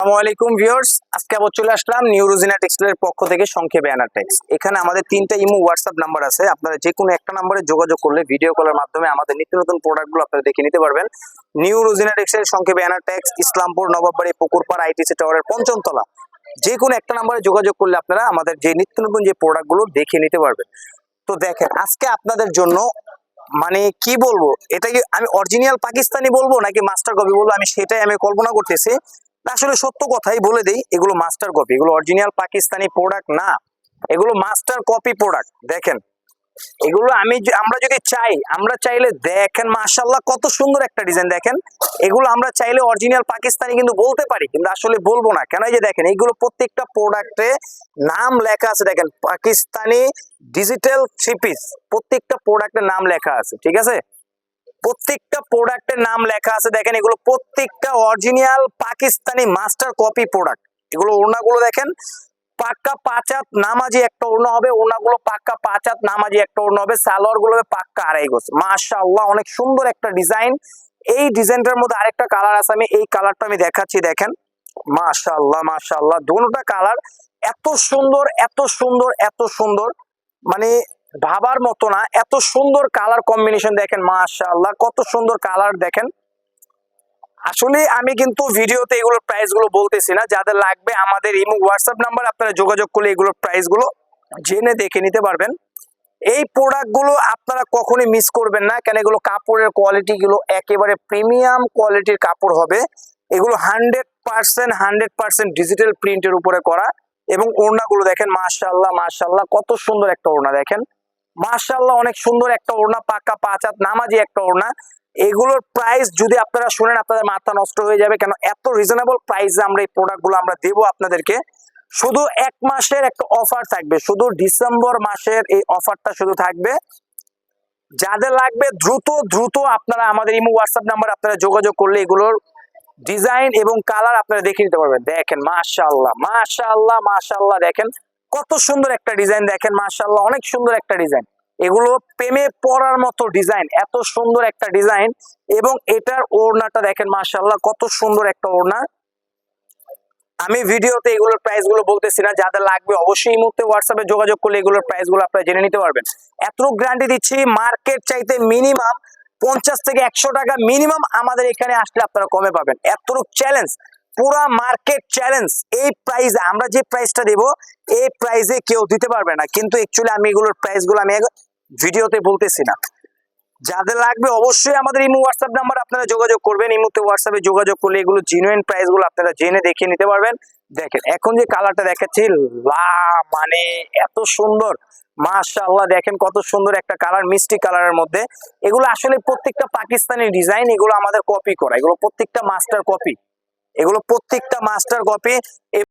আসসালামু আলাইকুম ভিউয়ার্স। আজকে আবার চলে আসলাম পক্ষ থেকে সংক্ষেপে এখানে আমাদের তিনটা ইমো হোয়াটসঅ্যাপ নাম্বার আছে। যোগাযোগ করলে ভিডিও কলের মাধ্যমে আমাদের নিত্য নতুন দেখে নিতে পারবেন। সংক্ষেপে ইসলামপুর, নবাববাড়ি, পুকুরপাড় আইটিসি টাওয়ারের পঞ্চম তলা যে কোনো একটা নাম্বারে যোগাযোগ করলে আপনারা আমাদের যে নিত্য নতুন যে প্রোডাক্টগুলো দেখে নিতে পারবেন। তো দেখেন, আজকে আপনাদের জন্য মানে কি বলব? এটা কি আমি অরিজিনাল পাকিস্তানি বলব নাকি মাস্টার কপি বলব? আমি সেটাই আমি কল্পনা করতেছি। আসলে সত্য কথাই বলে দেই, এগুলো মাস্টার কপি এগুলো অরিজিনাল পাকিস্তানি প্রোডাক্ট না। এগুলো মাস্টার কপি প্রোডাক্ট দেখেন। এগুলো আমি আমরা যদি চাই, আমরা চাইলে দেখেন মাশাল্লাহ কত সুন্দর একটা ডিজাইন দেখেন। এগুলো আমরা চাইলে অরিজিনাল পাকিস্তানি কিন্তু বলতে পারি, কিন্তু আসলে বলব না। কেন এই যে দেখেন, এইগুলো প্রত্যেকটা প্রোডাক্টে নাম লেখা আছে, দেখেন। পাকিস্তানি ডিজিটাল থ্রি পিস প্রত্যেকটা প্রোডাক্টের নাম লেখা আছে, ঠিক আছে? প্রত্যেকটা প্রোডাক্টের নাম লেখা আছে। দেখেন, এগুলো প্রত্যেকটা original Pakistani master copy product এগুলো ওড়নাগুলো দেখেন, পাক্কা পাঁচাত নামাজি একটা ওড়না হবে, ওড়নাগুলো পাক্কা পাঁচাত নামাজি একটা ওড়না হবে সালোয়ারগুলো পাক্কা আড়াই গোছ মাশাআল্লাহ, অনেক সুন্দর একটা ডিজাইন। এই ডিজাইনটার মধ্যে আরেকটা কালার আছে, আমি এই কালারটা আমি দেখাচ্ছি, দেখেন। মাশাআল্লাহ মাশাআল্লাহ দুটোটা কালার এত সুন্দর এত সুন্দর এত সুন্দর। মানে ভাবার মতো না, এত সুন্দর কালার কম্বিনেশন দেখেন, মাশাআল্লাহ, কত সুন্দর কালার দেখেন। আসলে আমি কিন্তু ভিডিওতে এগুলোর প্রাইসগুলো বলতেছি না, যাদের লাগবে আমাদের ইমো হোয়াটসঅ্যাপ নাম্বার আপনারা যোগাযোগ করলে এগুলোর প্রাইসগুলো জেনে দেখে নিতে পারবেন। এই প্রোডাক্টগুলো আপনারা কখনোই মিস করবেন না, কেন এগুলো কাপড়ের কোয়ালিটি গুলো একেবারে প্রিমিয়াম কোয়ালিটির কাপড় হবে। এগুলো hundred percent hundred percent digital প্রিন্টের উপরে করা। এবং ওড়নাগুলো দেখেন মাশাল্লাহ মাশাল্লাহ কত সুন্দর একটা ওড়না দেখেন। মাশাল্লাহ অনেক সুন্দর একটা ওড়না, পাকা পাঁচ হাত নামাজি একটা ওড়না। এগুলোর প্রাইস যদি আপনারা শুনেন, আপনাদের মাথা নষ্ট হয়ে যাবে, কেন এত রিজনেবল প্রাইসে আমরা এই প্রোডাক্টগুলো আমরা দেবো আপনাদেরকে। শুধু এক মাসের একটা অফার থাকবে, শুধু ডিসেম্বর মাসের এই অফারটা শুধু থাকবে। যাদের লাগবে, দ্রুত দ্রুত আপনারা আমাদের ইমো হোয়াটসঅ্যাপ নাম্বার আপনারা যোগাযোগ করলে এগুলোর ডিজাইন এবং কালার আপনারা দেখে নিতে পারবেন। দেখেন, মাশাআল্লাহ মাশাআল্লাহ মাশাআল্লাহ, দেখেন। কত সুন্দর একটা ডিজাইন দেখেন, মাশাআল্লাহ, অনেক সুন্দর একটা ডিজাইন এগুলো প্রেমে পড়ার মতো ডিজাইন এত সুন্দর একটা ডিজাইন এবং এটার ওড়নাটা দেখেন, মাশাআল্লাহ, কত সুন্দর একটা ওড়না। আমি ভিডিওতে এগুলোর প্রাইসগুলো বলতেছি না, যাদের লাগবে অবশ্যই এই মুহূর্তে হোয়াটসঅ্যাপে যোগাযোগ করলে এগুলোর প্রাইসগুলো আপনারা জেনে নিতে পারবেন। এত গ্যারান্টি দিচ্ছি মার্কেট চাইতে মিনিমাম পঞ্চাশ থেকে একশো টাকা মিনিমাম আমাদের এখানে আসলে আপনারা কমে পাবেন। এত চ্যালেঞ্জ পুরা মার্কেট চ্যালেঞ্জ এই প্রাইসে আমরা যে প্রাইসটা দেব, এই প্রাইসে কেউ দিতে পারবে না। কিন্তু অ্যাকচুয়ালি আমি এগুলোর প্রাইসগুলো আমি ভিডিওতে বলতেছি না। যাদের লাগবে অবশ্যই আমাদের ইমো হোয়াটসঅ্যাপ নাম্বার আপনারা যোগাযোগ করবেন। ইমোতে হোয়াটসঅ্যাপে যোগাযোগ করলে এগুলো জেনুইন প্রাইসগুলো আপনারা জেনে দেখে নিতে পারবেন। দেখেন, এখন যে কালারটা দেখাচ্ছি, লা মানে এত সুন্দর। মাশাআল্লাহ, দেখেন কত সুন্দর একটা কালার মিষ্টি কালারের মধ্যে। এগুলো আসলে প্রত্যেকটা পাকিস্তানি ডিজাইন এগুলো আমাদের কপি করা। এগুলো প্রত্যেকটা মাস্টার কপি এগুলো প্রত্যেকটা মাস্টার কপি